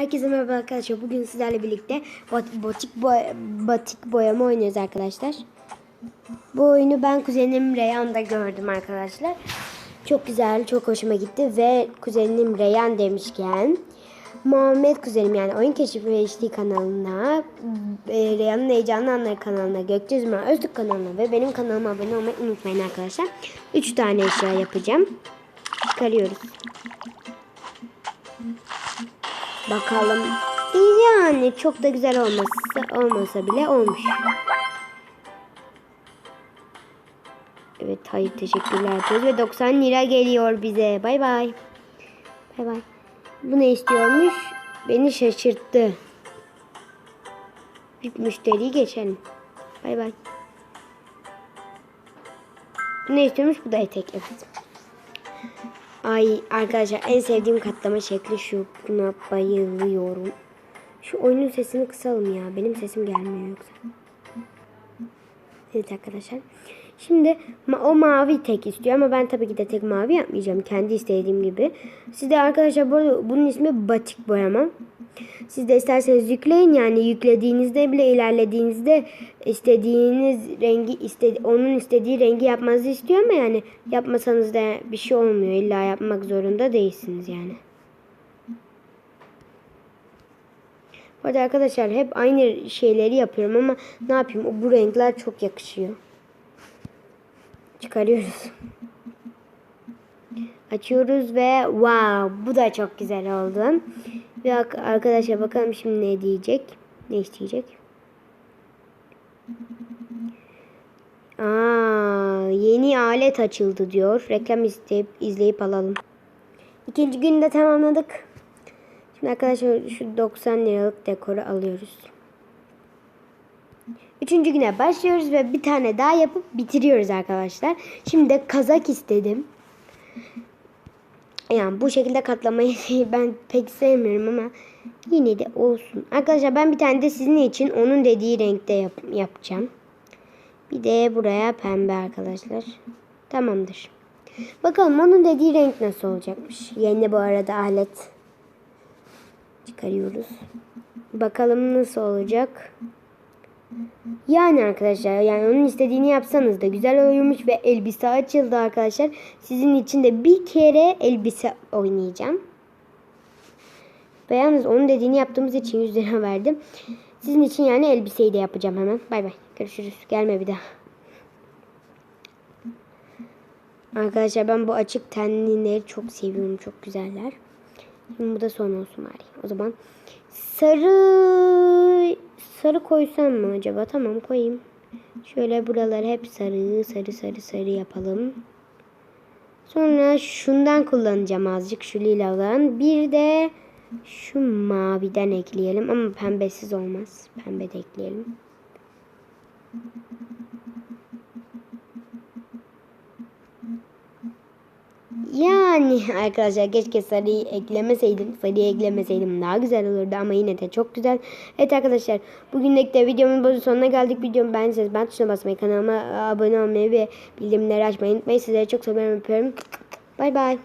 Herkese merhaba arkadaşlar. Bugün sizlerle birlikte bot- botik boy batik boyama oynuyoruz arkadaşlar. Bu oyunu ben kuzenim Reyhan'da gördüm arkadaşlar. Çok güzel, çok hoşuma gitti ve kuzenim Reyhan demişken Muhammed kuzenim yani Oyun Keşfi HD kanalına, e, Reyhan'ın Heyecanlı Anları kanalına, Gökçe Zümer kanalına ve benim kanalıma abone olmayı unutmayın arkadaşlar. 3 tane eşya yapacağım. Çıkarıyoruz. Bakalım. Yani çok da güzel olmasa, olmasa bile olmuş. Evet hayır teşekkürler ve 90 lira geliyor bize. Bay bay. Bay bay. Bu ne istiyormuş? Beni şaşırttı. Bir müşteriyi geçelim. Bay bay. Bu ne istiyormuş? Bu da etek. Evet. Ay arkadaşlar en sevdiğim katlama şekli şu. Buna bayılıyorum. Şu oyunun sesini kısalım ya. Benim sesim gelmiyor yoksa. Evet arkadaşlar. Şimdi o mavi tek istiyor ama ben tabii ki de tek mavi yapmayacağım. Kendi istediğim gibi. Siz de arkadaşlar bu arada bunun ismi batik boyama. Siz de isterseniz yükleyin yani yüklediğinizde bile ilerlediğinizde istediğiniz rengi istedi onun istediği rengi yapmanızı istiyor ama yani yapmasanız da bir şey olmuyor. İlla yapmak zorunda değilsiniz yani. Bu arkadaşlar hep aynı şeyleri yapıyorum ama ne yapayım bu renkler çok yakışıyor. Çıkarıyoruz. Açıyoruz ve wow bu da çok güzel oldu. Ve arkadaşlar bakalım şimdi ne diyecek? Ne isteyecek? Aa, yeni alet açıldı diyor. Reklam isteyip izleyip alalım. İkinci günü de tamamladık. Şimdi arkadaşlar şu 90 liralık dekoru alıyoruz. Üçüncü güne başlıyoruz ve bir tane daha yapıp bitiriyoruz arkadaşlar. Şimdi de kazak istedim. Yani bu şekilde katlamayı ben pek sevmiyorum ama yine de olsun. Arkadaşlar ben bir tane de sizin için onun dediği renkte yap- yapacağım. Bir de buraya pembe arkadaşlar. Tamamdır. Bakalım onun dediği renk nasıl olacakmış. Yeni bu arada alet. Çıkarıyoruz. Bakalım nasıl olacak. Yani arkadaşlar yani onun istediğini yapsanız da güzel olurmuş ve elbise açıldı arkadaşlar. Sizin için de bir kere elbise oynayacağım. Ve yalnız onun dediğini yaptığımız için 100 lira verdim. Sizin için yani elbiseyi de yapacağım hemen. Bay bay. Görüşürüz. Gelme bir daha. Arkadaşlar ben bu açık tenlileri çok seviyorum. Çok güzeller. Bu da son olsun bari. O zaman sarı sarı koysam mı acaba? Tamam koyayım. Şöyle buraları hep sarı sarı sarı sarı yapalım. Sonra şundan kullanacağım azıcık şu liladan. Bir de şu maviden ekleyelim ama pembesiz olmaz. Pembe de ekleyelim. Yani arkadaşlar keşke sarıyı eklemeseydim. Sarıyı eklemeseydim daha güzel olurdu ama yine de çok güzel. Evet arkadaşlar bugünlük de videomun sonuna geldik. Videomu beğendiyseniz ben tuşuna basmayı, kanalıma abone olmayı ve bildirimleri açmayı unutmayın. Sizleri çok seviyorum öpüyorum. Bay bay.